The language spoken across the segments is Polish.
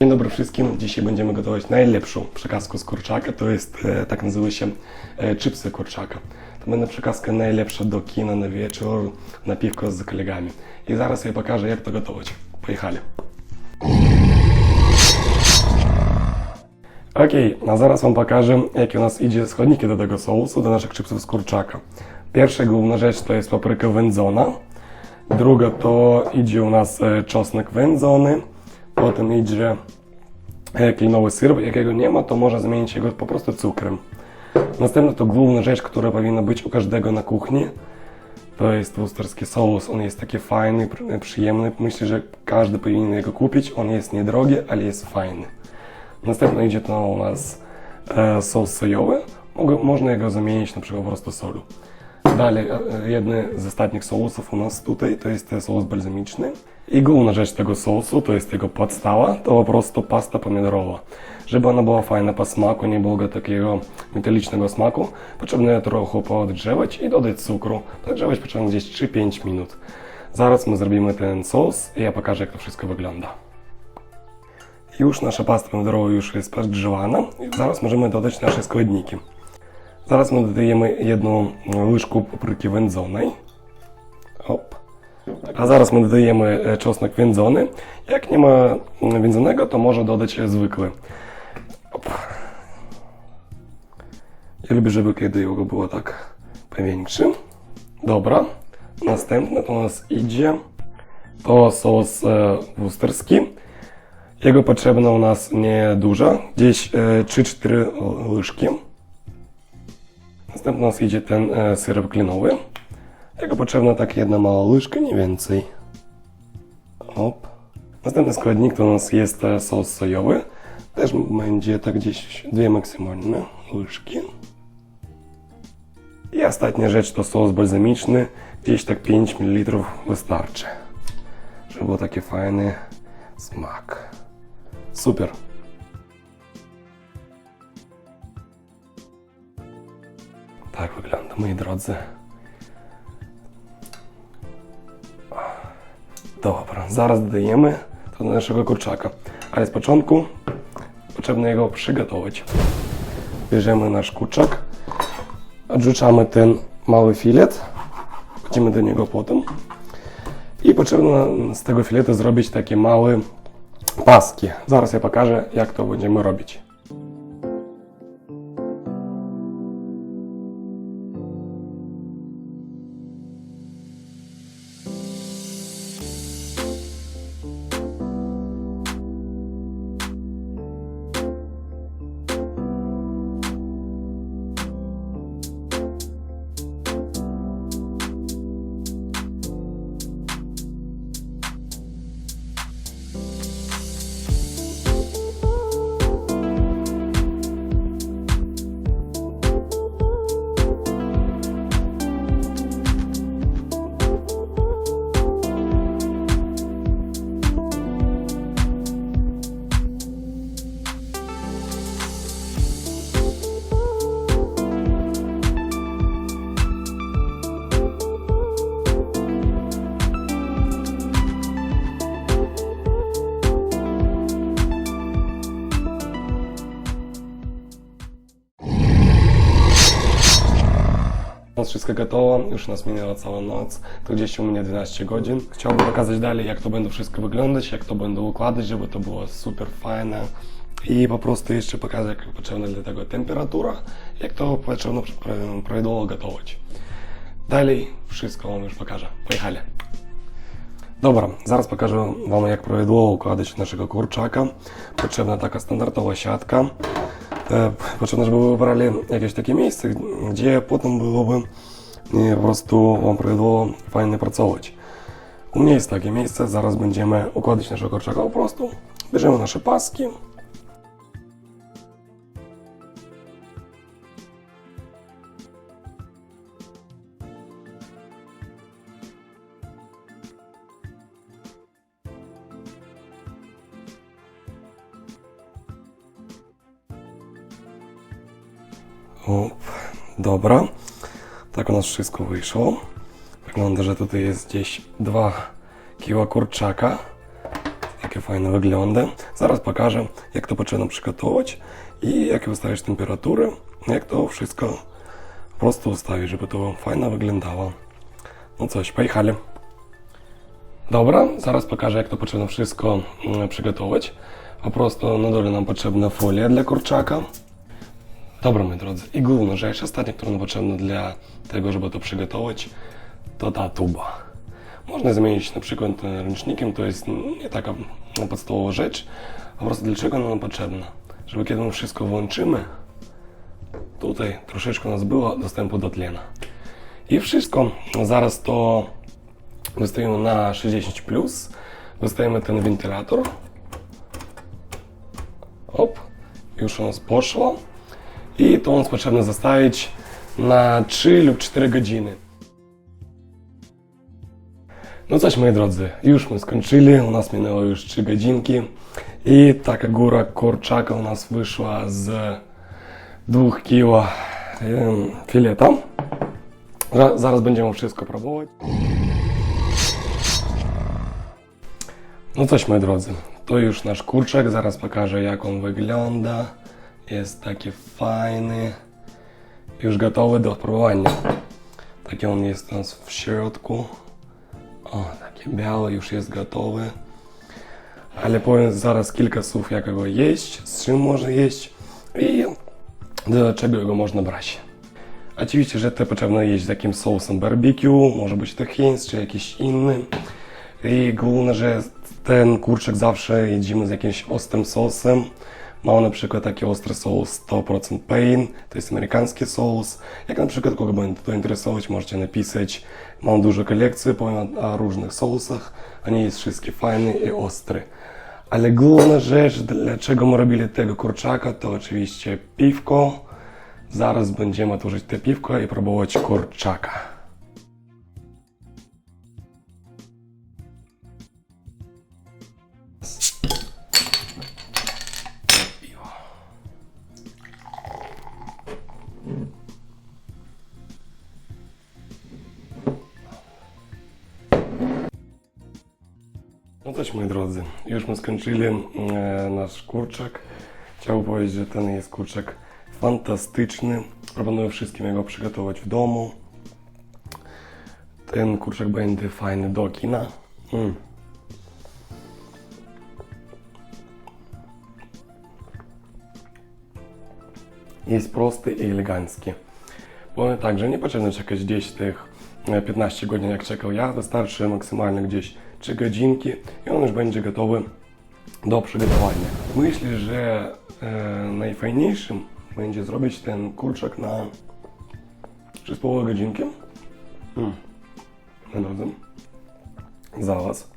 Dzień dobry wszystkim. Dzisiaj będziemy gotować najlepszą przekazkę z kurczaka. To jest, e, tak nazywa się, e, chipsy kurczaka. To będzie przekazka najlepsza do kina na wieczór, na piwko z kolegami. I zaraz ja pokażę, jak to gotować. Pojechali. Okej, a zaraz Wam pokażę, jakie u nas idzie składniki do tego sosu, do naszych chipsów z kurczaka. Pierwsza główna rzecz to jest papryka wędzona. Druga to idzie u nas e, czosnek wędzony. Potem idzie e, klinowy syrop. Jak jego nie ma, to można zamienić jego po prostu cukrem. Następna to główna rzecz, która powinna być u każdego na kuchni. To jest wusterski sos. On jest taki fajny, pr- przyjemny. Myślę, że każdy powinien jego kupić. On jest niedrogi, ale jest fajny. Następno idzie to u nas e, sos sojowy. Można jego zamienić na przykład po prostu solu. Dalej, e, jedny z ostatnich sosów u nas tutaj to jest sos balsamiczny. I główna rzecz tego sosu, to jest jego podstawa, to po prostu pasta pomidorowa. Żeby ona była fajna po smaku, nie było takiego metalicznego smaku, potrzebno je trochę podgrzewać i dodać cukru. Podgrzewać potrzebno gdzieś 3-5 minut. Zaraz my zrobimy ten sos i ja pokażę, jak to wszystko wygląda. Już nasza pasta pomidorowa już jest podgrzewana zaraz możemy dodać nasze składniki. Зараз ми додаємо одну лишку паприки вензоної. Оп. А зараз ми додаємо е, czosnek wędzony. Jak nie ma wędzonego, to może dodać zwykły. Op. Ja lubię, żeby kiedy jego było tak powiększy. Dobra. Następne to u nas idzie to sos e, wusterski. Jego potrzebna u nas nieduża, gdzieś e, 3-4 łyżki. Następnie u nas idzie ten e, syrop klinowy. Jego potrzebna tak jedna mała łyżka, nie więcej. Op. Następny składnik to nas jest e, sos sojowy. Też będzie tak gdzieś dwie maksymalne łyżki. I ostatnia rzecz to sos balsamiczny. Gdzieś tak 5 ml wystarczy. Żeby był taki fajny smak. Super. Moi drodzy. Dobra, zaraz dodajemy to do naszego kurczaka. Ale z początku potrzebno jego przygotować. Bierzemy nasz kurczak, odrzucamy ten mały filet, wchodzimy do niego potem i potrzebno z tego filetu zrobić takie małe paski. Zaraz ja pokażę, jak to będziemy robić. Wszystko gotowo, już nas minęła cała noc, to gdzieś u mnie 12 godzin. Chciałbym pokazać dalej, jak to będzie wszystko wyglądać, jak to będę układać, żeby to było super fajne. I po prostu jeszcze pokazać, jak potrzebna dla tego temperatura, jak to potrzebno pra- prawidłowo gotować. Dalej wszystko Wam już pokażę. Pojechali. Dobra, zaraz pokażę Wam, jak prawidłowo układać naszego kurczaka. Potrzebna taka standardowa siatka. E, Potrzebne, żeby wy wybrali jakieś takie miejsce, gdzie potem byłoby e, po prostu prawidłowo fajnie pracować. U mnie jest takie miejsce, zaraz będziemy układać naszego kurczaka po prostu. Bierzemy nasze paski. Op, dobra. Tak u nas wszystko wyszło. Wygląda, że tutaj jest gdzieś 2 kg kurczaka. Takie fajne wygląda. Zaraz pokażę, jak to potrzebno przygotować i jak wystawić temperaturę, jak to wszystko po prostu ustawić, żeby to fajnie wyglądało. No coś, pojechali. Dobra, zaraz pokażę, jak to potrzebno wszystko mm, przygotować. Po prostu na dole nam potrzebna folia dla kurczaka. Dobra, moi drodzy, i główna rzecz, ostatnia, która nam potrzebna dla tego, żeby to przygotować, to ta tuba. Można zamienić na przykład e, ręcznikiem, to jest nie taka podstawowa rzecz, a po prostu dlaczego ona potrzebna? Żeby kiedy my wszystko włączymy, tutaj troszeczkę nas było dostępu do tlena. I wszystko, zaraz to wystawimy na 60+, dostajemy ten wentylator. Op, już u nas poszło. I nas potrzebno zostawić na 3 lub 4 godziny. No coś, moi drodzy, już my skończyli, u nas minęło już 3 godzinki i taka góra kurczaka u nas wyszła z 2 kilo fileta. Za- Zaraz będziemy wszystko próbować. No coś, moi drodzy, to już nasz kurczak, zaraz pokażę jak on wygląda. Jest taki fajny, już gotowy do próbowania. Taki on jest nas w środku. O, taki biały, już jest gotowy. Ale powiem zaraz kilka słów, jak go jeść, z czym można jeść i do czego go można brać. Oczywiście, że to potrzebno jeść z jakimś sosem barbecue, może być to Heinz czy jakiś inny. I główne, że ten kurczak zawsze jedzimy z jakimś ostrym sosem. Mam na przykład taki ostry sos 100% Pain, to jest amerykański sos. Jak na przykład kogo będzie to interesować, możecie napisać. Mam dużo kolekcji, powiem o różnych sosach. Oni jest wszystkie fajne i ostre. Ale główna rzecz, dlaczego my robili tego kurczaka, to oczywiście piwko. Zaraz będziemy otworzyć te piwko i próbować kurczaka. No coś, moi drodzy, już my skończyli e, nasz kurczak. Chciałbym powiedzieć, że ten jest kurczak fantastyczny. Proponuję wszystkim jego przygotować w domu. Ten kurczak będzie fajny do kina. Mm. Jest prosty i elegancki. Powiem tak, że nie potrzebno czekać gdzieś tych e, 15 godzin jak czekał ja, wystarczy maksymalnie gdzieś 3 godzinki i on już będzie gotowy do przygotowania. Myślę, że e, najfajniejszym będzie zrobić ten kurczak na 3,5 godzinki. Mm. Dobrze. Zaraz.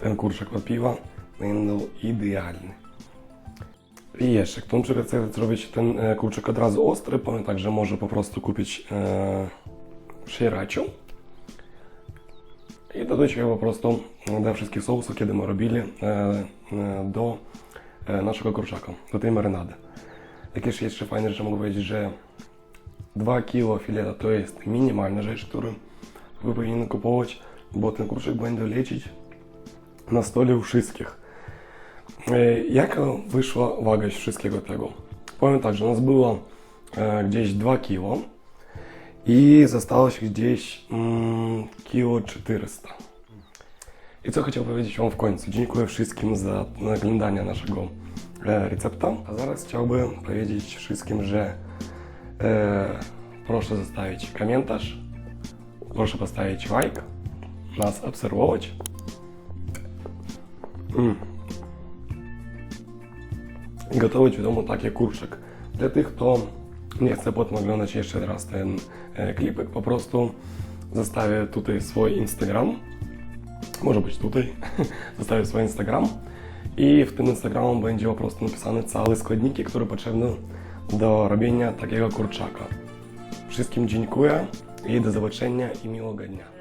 Ten kurczak od piwa będą idealny. I jeszcze, kto chce zrobić ten e, kurczak od razu ostry, powiem tak, że może po prostu kupić e, sriracha i dodać go po prostu do wszystkich sousów, kiedy my robili e, e, do e, naszego kurczaka, do tej marynady. Jakieś jeszcze fajne rzeczy mogę powiedzieć, że 2 kg fileta to jest minimalna rzecz, którą wy powinni kupować, bo ten kurczak będzie lecieć na stole u wszystkich. Jaka wyszła waga wszystkiego tego? Powiem tak, że u nas było gdzieś 2 kg i zostało się gdzieś mm, kilo 400. I co chciał powiedzieć Wam w końcu? Dziękuję wszystkim za oglądanie naszego e, recepta. A zaraz chciałbym powiedzieć wszystkim, że e, proszę zostawić komentarz, proszę postawić like, nas obserwować. Mm. I gotować w domu taki kurczak. Dla tych, kto nie chce potem oglądać jeszcze raz ten e, klipek, po prostu zostawię tutaj swój Instagram. Może być tutaj. Zostawię swój Instagram. I w tym Instagramu będzie po prostu napisane całe składniki, które potrzebne do robienia takiego kurczaka. Wszystkim dziękuję i do zobaczenia i miłego dnia.